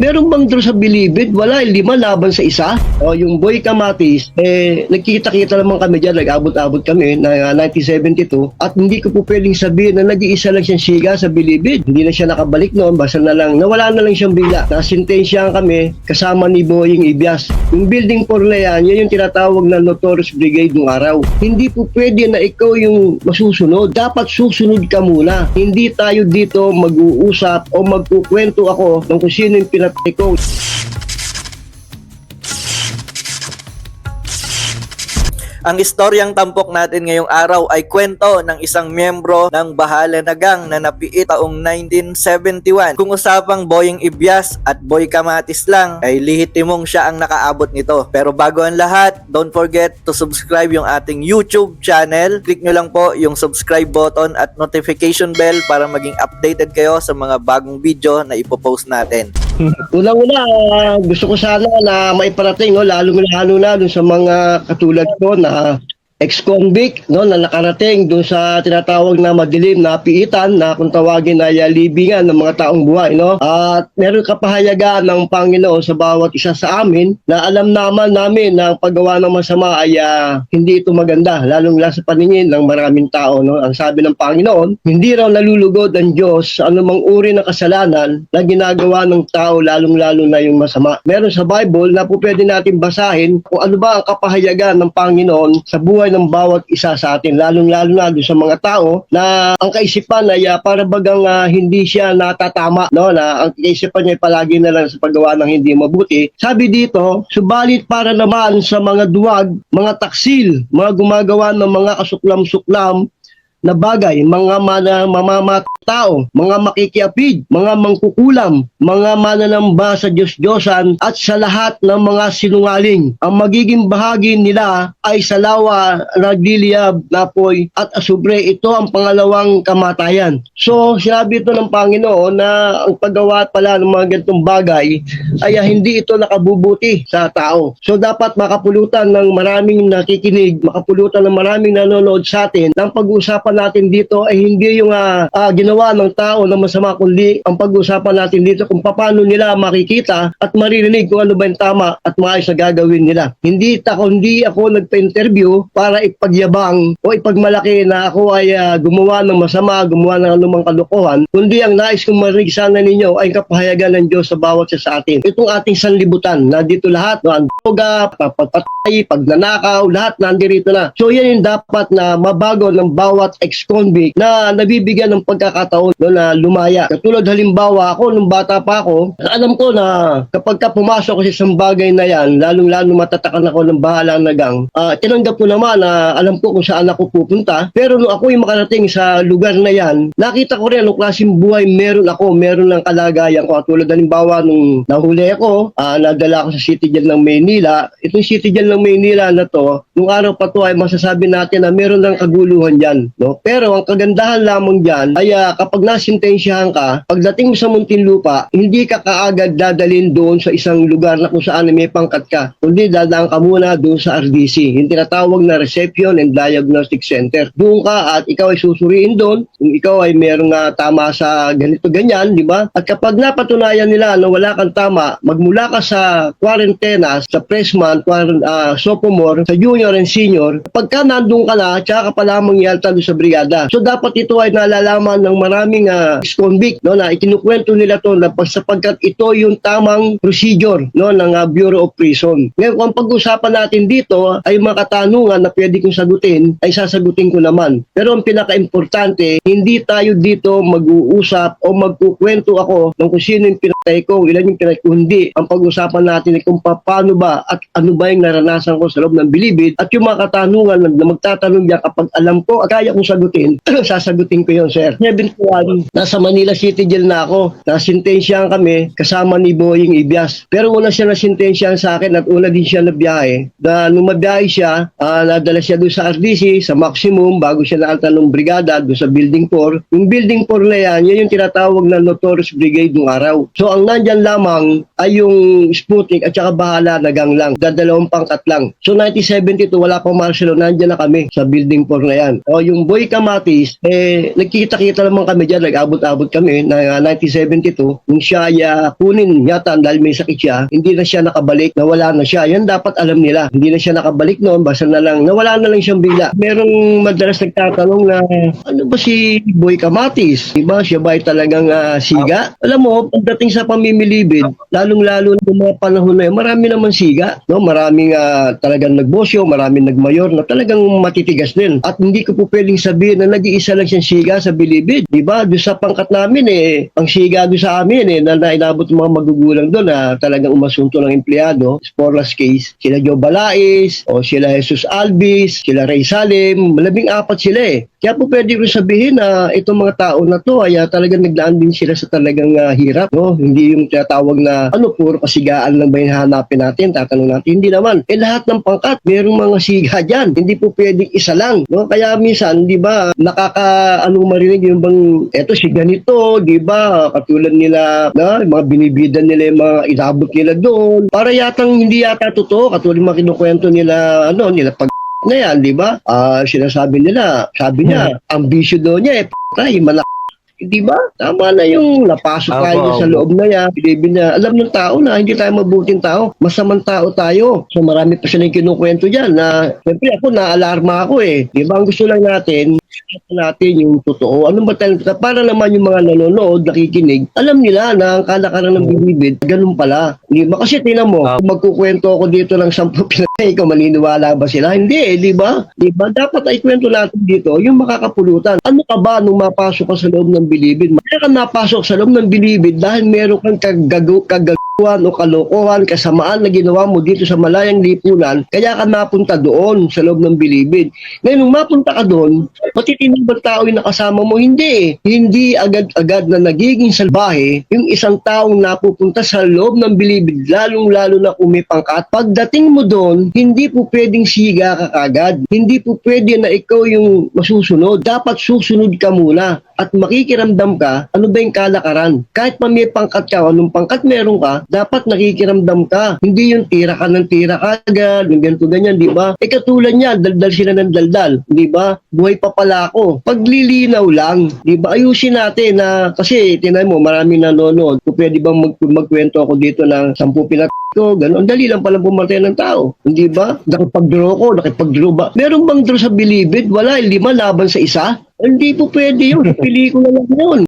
Meron bang draw sa Bilibid? Wala, eh, lima laban sa isa. O yung Boy Kamatis, eh, nagkita-kita naman kami dyan, nag-abot-abot kami na uh, 1972 at hindi ko po pwedeng sabihin na nag-iisa lang siyang siga sa Bilibid. Hindi na siya nakabalik noon, basta na lang, nawala na lang siyang bigla. Nasintensyahan kami kasama ni Boying Ibias. Yung building 4 na yan, yan yung tinatawag na Notorious Brigade ng araw. Hindi po pwede na ikaw yung masusunod. Dapat susunod ka muna. Hindi tayo dito mag-uusap o magkukwento ako ng kung sino yung pinatay ko. Ang istoryang tampok natin ngayong araw ay kwento ng isang miyembro ng Bahala na Gang na napiit taong 1971. Kung usapang Boying Ibyas at Boy Kamatis lang, ay lihitimong siya ang nakaabot nito. Pero bago ang lahat, don't forget to subscribe yung ating YouTube channel. Click nyo lang po yung subscribe button at notification bell para maging updated kayo sa mga bagong video na ipopost natin. Unang-una, ah, gusto ko sana na maiparating, no, lalo-lalo na dun sa mga katulad ko na ex-convict no, na nakarating dun sa tinatawag na madilim na piitan na kung tawagin ay libingan ng mga taong buhay. No? At meron kapahayagaan ng Panginoon sa bawat isa sa amin na alam naman namin na ang paggawa ng masama ay ah, hindi ito maganda, lalong lalo sa paningin ng maraming tao. No? Ang sabi ng Panginoon, hindi raw nalulugod ang Diyos sa anumang uri ng kasalanan na ginagawa ng tao, lalong-lalo na yung masama. Meron sa Bible na po pwede natin basahin kung ano ba ang kapahayagan ng Panginoon sa buhay ng bawat isa sa atin, lalong-lalo na doon sa mga tao na ang kaisipan ay ah, para bagang ah, hindi siya natatama, no? na ang kaisipan niya ay palagi na lang sa paggawa ng hindi mabuti. Sabi dito, subalit para naman sa mga duwag, mga taksil, mga gumagawa ng mga kasuklam-suklam na bagay, mga mana, mamamatao, mga makikiapid, mga mangkukulam, mga mananamba sa Diyos-Diyosan at sa lahat ng mga sinungaling. Ang magiging bahagi nila ay sa lawa, nagliliyab, napoy at asubre. Ito ang pangalawang kamatayan. So, sinabi ito ng Panginoon na ang paggawa pala ng mga ganitong bagay ay hindi ito nakabubuti sa tao. So, dapat makapulutan ng maraming nakikinig, makapulutan ng maraming nanonood sa atin ng pag-uusapan natin dito ay hindi yung ah, ah, ginawa ng tao na masama kundi ang pag-uusapan natin dito kung paano nila makikita at maririnig kung ano ba yung tama at maayos na gagawin nila. Hindi ako, hindi ako nagpa-interview para ipagyabang o ipagmalaki na ako ay ah, gumawa ng masama, gumawa ng anumang kalokohan, kundi ang nais kong marinig sana ninyo ay kapahayagan ng Diyos sa bawat isa sa atin. Itong ating sanlibutan, nandito lahat, no, ang droga, pagpatay, pagnanakaw, lahat nandirito na. So yan yung dapat na mabago ng bawat ex-convict na nabibigyan ng pagkakataon no, na lumaya. Katulad halimbawa ako, nung bata pa ako, alam ko na kapag ka pumasok sa isang bagay na yan, lalong-lalo matatakan ako ng bahala na gang, ah, tinanggap ko naman na alam ko kung saan ako pupunta. Pero nung ako yung makarating sa lugar na yan, nakita ko rin anong klaseng buhay meron ako, meron ng kalagayan ko. Tulad halimbawa nung nahuli ako, ah, nadala ako sa City Jail ng Maynila. Itong City Jail ng Maynila na to, nung araw pa to ay masasabi natin na meron ng kaguluhan dyan. No? Pero ang kagandahan lamang dyan ay ah, kapag nasintensyahan ka, pagdating mo sa Muntinlupa, hindi ka kaagad dadalhin doon sa isang lugar na kung saan may pangkat ka. Kundi dadaan ka muna doon sa RDC, yung tinatawag na Reception and Diagnostic Center. Doon ka at ikaw ay susuriin doon kung ikaw ay merong ah, tama sa ganito ganyan, di ba? At kapag napatunayan nila na wala kang tama, magmula ka sa quarantena, sa freshman, ah, sophomore, sa junior and senior, pagka nandun ka na, tsaka ka pa yalta doon sa brigada. So dapat ito ay nalalaman ng maraming uh, convict no, na ikinukwento nila to na pag- sapagkat ito yung tamang procedure no, ng ah, Bureau of Prison. Ngayon, kung pag-usapan natin dito ay mga katanungan na pwede kong sagutin, ay sasagutin ko naman. Pero ang pinaka-importante, hindi tayo dito mag-uusap o magkukwento ako ng kung sino yung pinatay ko, ilan yung pinatay ko, hindi. Ang pag-usapan natin ay kung pa- paano ba at ano ba yung naranasan ko sa loob ng bilibid at yung mga katanungan na magtatanong niya kapag alam ko at kaya kong sagutin, sasagutin ko yun, sir. Eventually, nasa Manila City Jail na ako. Nasintensyahan kami kasama ni Boying Ibias. Pero una siya nasintensyahan sa akin at una din siya nabiyahe. Na nung mabiyahe siya, ah, nadala siya doon sa RDC, sa maximum, bago siya naalta ng brigada doon sa Building 4. Yung Building 4 na yan, yan yung tinatawag na Notorious Brigade nung araw. So ang nandyan lamang ay yung Sputnik at saka bahala na gang lang. Dadalawang pangkat lang. So 1972, wala martial law, nandyan na kami sa Building 4 na yan. O yung Boy Kamatis, eh, nagkita-kita naman kami dyan, nag-abot-abot kami na uh, 1972. Nung siya ay uh, kunin yata dahil may sakit siya, hindi na siya nakabalik, nawala na siya. Yan dapat alam nila. Hindi na siya nakabalik noon, basta na lang, nawala na lang siyang bigla. Merong madalas nagtatanong na, ano ba si Boy Kamatis? Diba? Siya ba ay talagang ah, siga? Alam mo, pagdating sa pamimilibid, lalong-lalo na mga panahon na yun, marami naman siga. No? Maraming ah, talagang nagbosyo, maraming nagmayor na talagang matitigas din. At hindi ko po pwedeng sabihin na nag-iisa lang siyang siga sa bilibid. Di ba? Doon sa pangkat namin eh, ang siga doon sa amin eh, na nainabot mga magugulang doon na talagang umasunto ng empleyado, Sporlas case, sila Joe Balais, o sila Jesus Albis, sila Ray Salim, malabing apat sila eh. Kaya po pwede ko sabihin na itong mga tao na to ay ah, talagang naglaan din sila sa talagang ah, hirap. No? Hindi yung tinatawag na ano, puro kasigaan lang ba yung hanapin natin, tatanong natin. Hindi naman. Eh lahat ng pangkat, merong mga siga dyan. Hindi po pwedeng isa lang. No? Kaya minsan, di ba, nakaka, anong marinig yung bang, eto si ganito, di ba, katulad nila, na, mga binibidan nila yung mga inabot nila doon. Para yatang hindi yata totoo, katulad mga kinukwento nila, ano, nila pag na yan, di ba? Ah, sinasabi nila, sabi niya, ambisyo daw niya eh, p***ay, malak di ba? Tama na yung napasok Opo, tayo sa loob na yan. Binibi na, alam ng tao na hindi tayo mabuting tao. Masamang tao tayo. So marami pa silang kinukwento dyan na, siyempre ako, naalarma ako eh. Di ba? Ang gusto lang natin, natin yung totoo. Ano ba tayo? Para naman yung mga nanonood, nakikinig, alam nila na ang kalakaran ng bibid, ganun pala. Di ba? Kasi tinan mo, Ah. kung magkukwento ako dito ng sampu pinatay ko, maniniwala ba sila? Hindi eh, di ba? Di ba? Dapat ay kwento natin dito yung makakapulutan. Ano ka ba nung mapasok ka sa loob ng bilibid? Kaya ka napasok sa loob ng bilibid dahil meron kang kagago, kagaguan o kalokohan, kasamaan na ginawa mo dito sa malayang lipunan, kaya ka napunta doon sa loob ng bilibid. Ngayon, nung mapunta ka doon, matitinig ba tao yung nakasama mo? Hindi. eh. Hindi agad-agad na nagiging salbahe yung isang taong napupunta sa loob ng bilibid, lalong-lalo na kung may pangkat. Pagdating mo doon, hindi po pwedeng siga ka kagad. Hindi po pwede na ikaw yung masusunod. Dapat susunod ka muna at makikiramdam ka, ano ba yung kalakaran? Kahit pa may pangkat ka, anong pangkat meron ka, dapat nakikiramdam ka. Hindi yung tira ka ng tira kagad, yung ganito ganyan, di ba? E katulad niya, daldal sila ng daldal, di ba? Buhay pa pala ako. Paglilinaw lang, di ba? Ayusin natin na, kasi tinan mo, maraming nanonood. Kung pwede bang mag magkwento ako dito ng sampu pinat ko, gano'n. Dali lang pala pumatay ng tao. Hindi ba? Nakipag-draw ko, nakipag-draw ba? Meron bang draw sa bilibid? Wala, lima laban sa isa? Hindi po pwede yun. Pelikula lang yun.